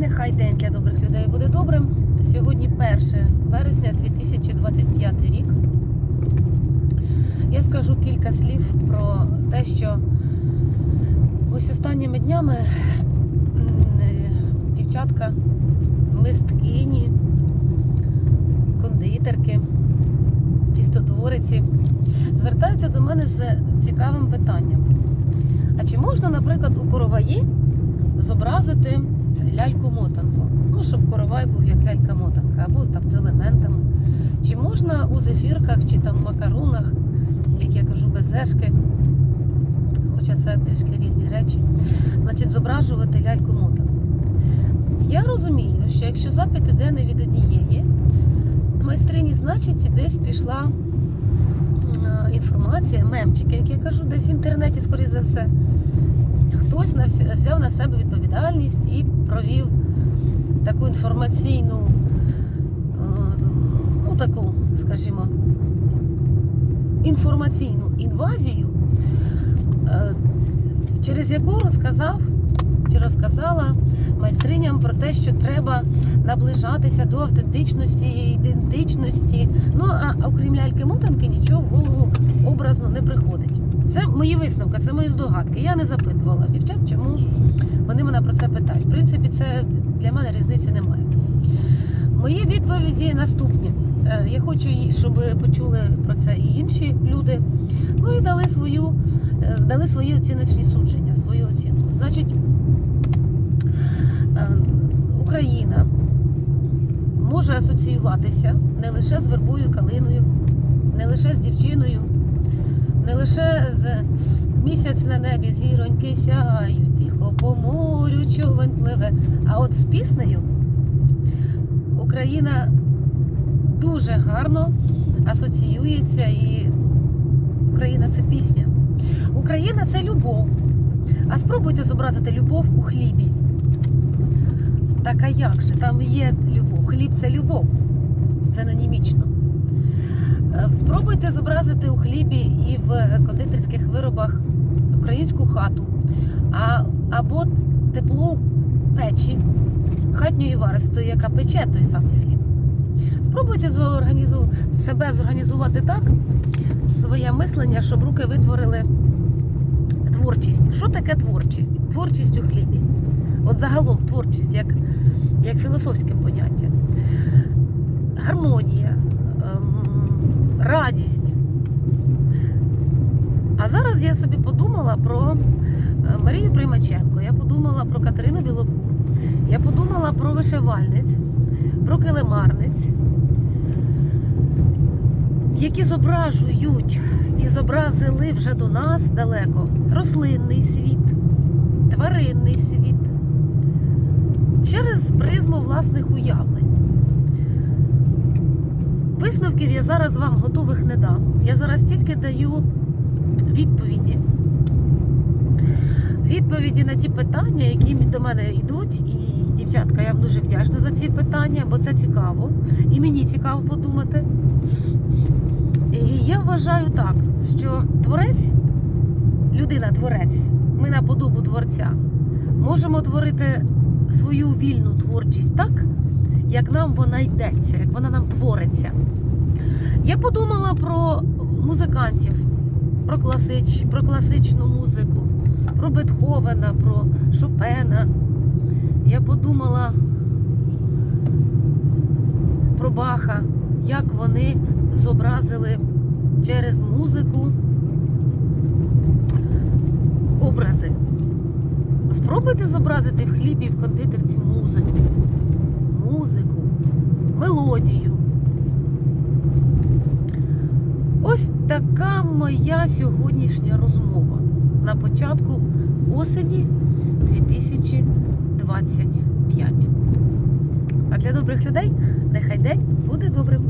нехай день для добрих людей буде добрим. Сьогодні 1 вересня 2025 рік. Я скажу кілька слів про те, що ось останніми днями е, дівчатка, мисткині, кондитерки, тістотвориці звертаються до мене з цікавим питанням. А чи можна, наприклад, у короваї зобразити ляльку-мотанку? Ну, щоб коровай був як лялька-мотанка, або там з елементами. Чи можна у зефірках чи там макарунах, як я кажу, безешки, хоча це трішки різні речі, значить, зображувати ляльку-мотанку. Я розумію, що якщо запит іде не від однієї майстрині, значить десь пішла е, інформація, мемчики, як я кажу, десь в інтернеті, скоріше за все. Хтось взяв на себе відповідальність і провів таку інформаційну, е, ну таку, скажімо, інформаційну інвазію, е, через яку розказав чи розказала майстриням про те, що треба наближатися до автентичності, ідентичності. Ну а окрім ляльки мотанки нічого в голову образно не приходить. Це мої висновки, це мої здогадки. Я не запитувала дівчат, чому вони мене про це питають. В принципі, це для мене різниці немає. Мої відповіді наступні. Е, Я хочу, щоб почули про це і інші люди. Ну і дали свою, е, дали свої оціночні судження, свою оцінку. Значить, е, Україна може асоціюватися не лише з вербою калиною, не лише з дівчиною, не лише з місяць на небі, зіроньки сяють, тихо по морю човен пливе. А от з піснею Україна дуже гарно асоціюється і Україна це пісня. Україна це любов. А спробуйте зобразити любов у хлібі. Так а як же? Там є любов. Хліб це любов. Це нанімічно. Е, Спробуйте зобразити у хлібі і в кондитерських виробах українську хату, а, або тепло печі, хатньої варистої, яка пече той самий хліб. Спробуйте зорганізу... себе зорганізувати так, своє мислення, щоб руки витворили творчість. Що таке творчість? Творчість у хлібі. От загалом творчість як, як філософське поняття. Гармонія, радість. А зараз я собі подумала про е, Марію Примаченко, я подумала про Катерину Білокур, я подумала про вишивальниць, про килимарниць, які зображують і зобразили вже до нас далеко рослинний світ, тваринний світ через призму власних уявлень. Висновків я зараз вам готових не дам. Я зараз тільки даю відповіді. Відповіді на ті питання, які до мене йдуть. І, дівчатка, я вам дуже вдячна за ці питання, бо це цікаво. І мені цікаво подумати. І я вважаю так, що творець, людина-творець, ми на подобу творця, можемо творити свою вільну творчість так, як нам вона йдеться, як вона нам твориться. Я подумала про музикантів, про, класич, про класичну музику, про Бетховена, про Шопена. Я подумала про Баха, як вони зобразили через музику образи. Спробуйте зобразити в хлібі в кондитерці музику. Музику, мелодію. Ось така моя сьогоднішня розмова на початку осені 2025. А для добрих людей нехай день буде добрим.